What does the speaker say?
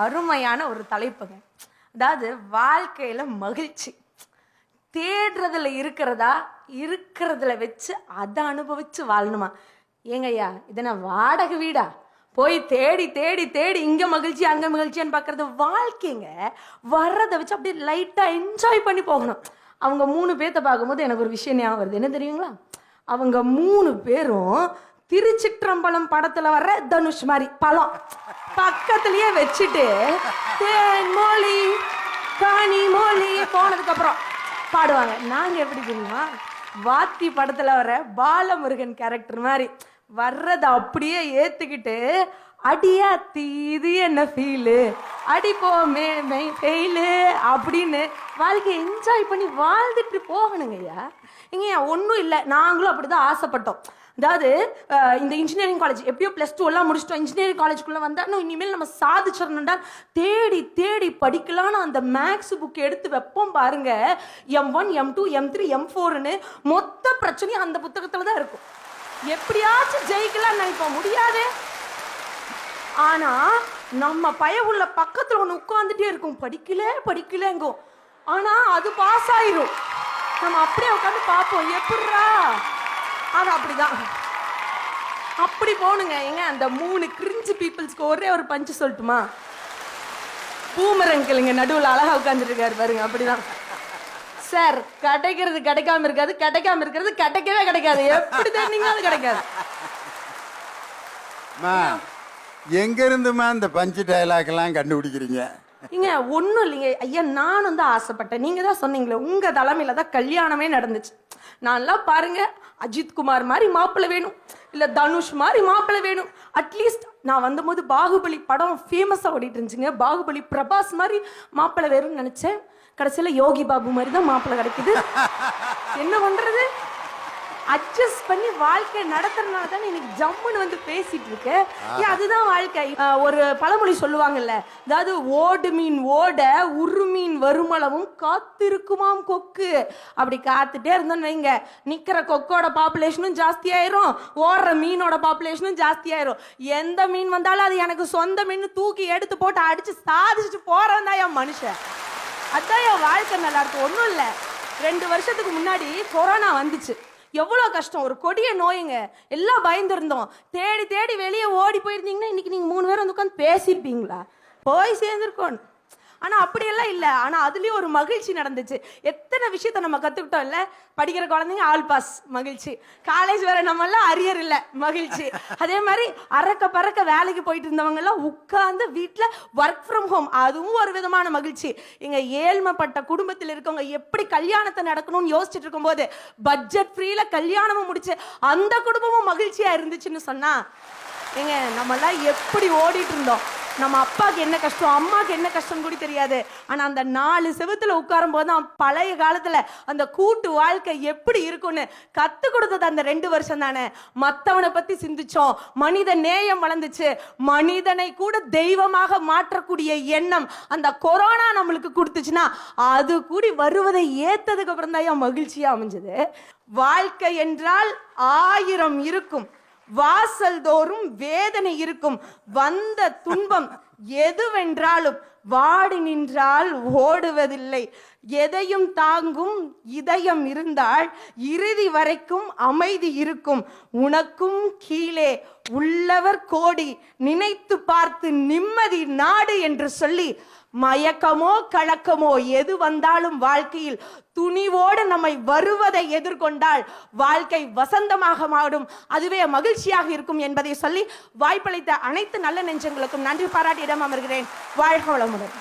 அருமையான ஒரு தலைப்புங்க. அதாவது வாழ்க்கையில மகிழ்ச்சி. தேடுறதுல இருக்கிறதா இருக்கிறதுல வச்சு அதை அனுபவிச்சு வாழணுமா? ஏங்கய்யா இதனா நான் வாடகை வீடா? போய் தேடி தேடி தேடி இங்க மகிழ்ச்சி அங்க மகிழ்ச்சியான்னு பார்க்குறது வாழ்க்கைங்க. வர்றதை வச்சு அப்படியே லைட்டா என்ஜாய் பண்ணி போகணும். அவங்க மூணு பேர்த்த பார்க்கும்போது எனக்கு ஒரு விஷயம் ஞாபகம் வருது. என்ன தெரியுங்களா? அவங்க மூணு பேரும் திருச்சிற்றம்பலம் படத்துல வர்ற தனுஷ் மாதிரி பழம். பக்கத்துலயே வச்சுட்டு தேன் மொழி காணி மொழி போனதுக்கு அப்புறம் பாடுவாங்க. நாங்க எப்படி தெரியுமா? வாத்தி படத்துல வர பாலமுருகன் கேரக்டர் மாதிரி வர்றதை அப்படியே ஏத்துக்கிட்டு அடியா தீது என்ன ஃபீலு அடிப்போமே ஃபெயிலு அப்படின்னு வாழ்க்கையை என்ஜாய் பண்ணி வாழ்ந்துட்டு போகணுங்கய்யா இங்கேயா ஒன்றும் இல்லை. நாங்களும் அப்படி தான் ஆசைப்பட்டோம். அதாவது இந்த இன்ஜினியரிங் காலேஜ் எப்படியோ ப்ளஸ் டூ எல்லாம் முடிச்சிட்டோம். இன்ஜினியரிங் காலேஜ்குள்ளே வந்தால் இன்னும் இனிமேல் நம்ம சாதிச்சிடணும்டா தேடி தேடி படிக்கலான்னு அந்த மேக்ஸ் புக் எடுத்து வைப்போம் பாருங்க. M one M two M three M ஃபோர்னு மொத்த பிரச்சனையும் அந்த புத்தகத்தில் தான் இருக்கும். எப்படியாச்சும் ஜெயிக்கலாம்னு நினைப்போம். முடியாது. ஆனா நம்ம பய உள்ள பக்கத்துல ஒண்ணு உட்கார்ந்துட்டே இருக்கும். படிக்கல படிக்கலங்கும். ஆனா அது பாஸ் ஆயிரும். நம்ம அப்படியே உட்காந்து பார்ப்போம். எப்படிரா அது அப்படிதான். அப்படி போகணுங்க ஏங்க அந்த மூணு கிரிஞ்சு பீப்புள்ஸ்க்கு ஒரே ஒரு பஞ்சு சொல்லட்டுமா? பூமரங்கிளுங்க நடுவில் அழகா உட்காந்துருக்காரு இருக்காரு பாருங்க. அப்படிதான். சார் கிடைக்கிறது கிடைக்காம இருக்காது கிடைக்காம இருக்கிறது கிடைக்கவே கிடைக்காது. எப்படி தேடினீங்களும் கிடைக்காது. மா எங்க இருந்துமா இந்த பஞ்சு டயலாக் எல்லாம் கண்டுபிடிக்கிறீங்க? இங்க ஒண்ணும் இல்லைங்க. ஐயா நானும் தான் ஆசைப்பட்டேன். நீங்க தான் சொன்னீங்களே உங்க தலைமையில தான் கல்யாணமே நடந்துச்சு. நான்லாம் பாருங்க அஜித் குமார் மாதிரி மாப்பிள்ளை வேணும். இல்ல தனுஷ் மாதிரி மாப்பிள்ளை வேணும். அட்லீஸ்ட் நான் வந்தபோது பாகுபலி படம் ஃபேமஸா ஓடிட்டு இருந்துச்சுங்க. பாகுபலி பிரபாஸ் மாதிரி மாப்பிள்ளை வேணும்னு நினைச்சேன். கடைசியில யோகி பாபு மாதிரி தான் மாப்பிள்ளை கிடைக்குது. என்ன பண்றது? அட்ஜஸ்ட் பண்ணி வாழ்க்கை நடத்துறதுனால தானே இன்னைக்கு ஜம்முன்னு வந்து பேசிட்டு இருக்க. ஏன் அதுதான் வாழ்க்கை. ஒரு பழமொழி சொல்லுவாங்கல்ல அதாவது ஓடு மீன் ஓட உரு மீன் வருமளவும் காத்திருக்குமாம் கொக்கு. அப்படி காத்துட்டே இருந்தோம்னு வைங்க. நிக்கிற கொக்கோட பாப்புலேஷனும் ஜாஸ்தி ஆயிரும் ஓடுற மீனோட பாப்புலேஷனும் ஜாஸ்தி ஆயிரும் எந்த மீன் வந்தாலும் அது எனக்கு சொந்த மீன் தூக்கி எடுத்து போட்டு அடிச்சு சாதிச்சுட்டு போறவன் தான் என் மனுஷன். அதான் என் வாழ்க்கை நல்லா இருக்கு. ஒன்றும் இல்லை. ரெண்டு வருஷத்துக்கு முன்னாடி கொரோனா வந்துச்சு. எவ்வளோ கஷ்டம்? ஒரு கொடிய நோயுங்க. எல்லாம் பயந்துருந்தோம். தேடி தேடி வெளியே ஓடி போயிருந்தீங்கன்னா இன்னைக்கு நீங்கள் மூணு பேரும் வந்து உட்காந்து பேசியிருப்பீங்களா? போய் சேர்ந்துருக்கோம். ஆனால் அப்படியெல்லாம் இல்லை. ஆனால் அதுலேயும் ஒரு மகிழ்ச்சி நடந்துச்சு. எத்தனை விஷயத்த நம்ம கற்றுக்கிட்டோம் இல்லை படிக்கிற குழந்தைங்க ஆல் பாஸ். மகிழ்ச்சி. காலேஜ் வர நம்மெல்லாம் அரியர் இல்லை. மகிழ்ச்சி. அதே மாதிரி அறக்க பறக்க வேலைக்கு போயிட்டு இருந்தவங்கெல்லாம் உட்காந்து உட்கார்ந்து வீட்டில் ஒர்க் ஃப்ரம் ஹோம் அதுவும் ஒரு விதமான மகிழ்ச்சி. இங்கே ஏழ்மைப்பட்ட குடும்பத்தில் இருக்கவங்க எப்படி கல்யாணத்தை நடக்கணும்னு யோசிச்சுட்டு இருக்கும்போது பட்ஜெட் ஃப்ரீல கல்யாணமும் முடிச்சு அந்த குடும்பமும் மகிழ்ச்சியாக இருந்துச்சுன்னு சொன்னால் ஏங்க நம்மெல்லாம் எப்படி ஓடிட்டு இருந்தோம். நம்ம அப்பாவுக்கு என்ன கஷ்டம் அம்மாவுக்கு என்ன கஷ்டம் கூட தெரியாது. ஆனா அந்த நாலு செவத்தில் உட்காரும் போது தான் பழைய காலத்துல அந்த கூட்டு வாழ்க்கை எப்படி இருக்கும்னு கத்து கொடுத்தது அந்த ரெண்டு வருஷம் தானே. மத்தவனை பத்தி சிந்திச்சோம் மனித நேயம் வளர்ந்துச்சு. மனிதனை கூட தெய்வமாக மாற்றக்கூடிய எண்ணம் அந்த கொரோனா நம்மளுக்கு கொடுத்துச்சுன்னா அது கூடி வருவதை ஏத்ததுக்கு அப்புறம் தான் என் மகிழ்ச்சியா அமைஞ்சது. வாழ்க்கை என்றால் ஆயிரம் இருக்கும். வாசல் தோறும் வேதனை இருக்கும். வந்த துன்பம் எதுவென்றாலும் வாடி நின்றால் ஓடுவதில்லை. எதையும் தாங்கும் இதயம் இருந்தால் இறுதி வரைக்கும் அமைதி இருக்கும். உனக்கும் கீழே உள்ளவர் கோடி நினைத்து பார்த்து நிம்மதி நாடு என்று சொல்லி மயக்கமோ கலக்கமோ எது வந்தாலும் வாழ்க்கையில் துணிவோடு நம்மை வருவதை எதிர்கொண்டால் வாழ்க்கை வசந்தமாக மாறும். அதுவே மகிழ்ச்சியாக இருக்கும் என்பதை சொல்லி வாய்ப்பளித்த அனைத்து நல்ல நெஞ்சங்களுக்கும் நன்றி பாராட்டியிடம் அமர்கிறேன். வாழ்க வளமுடன்.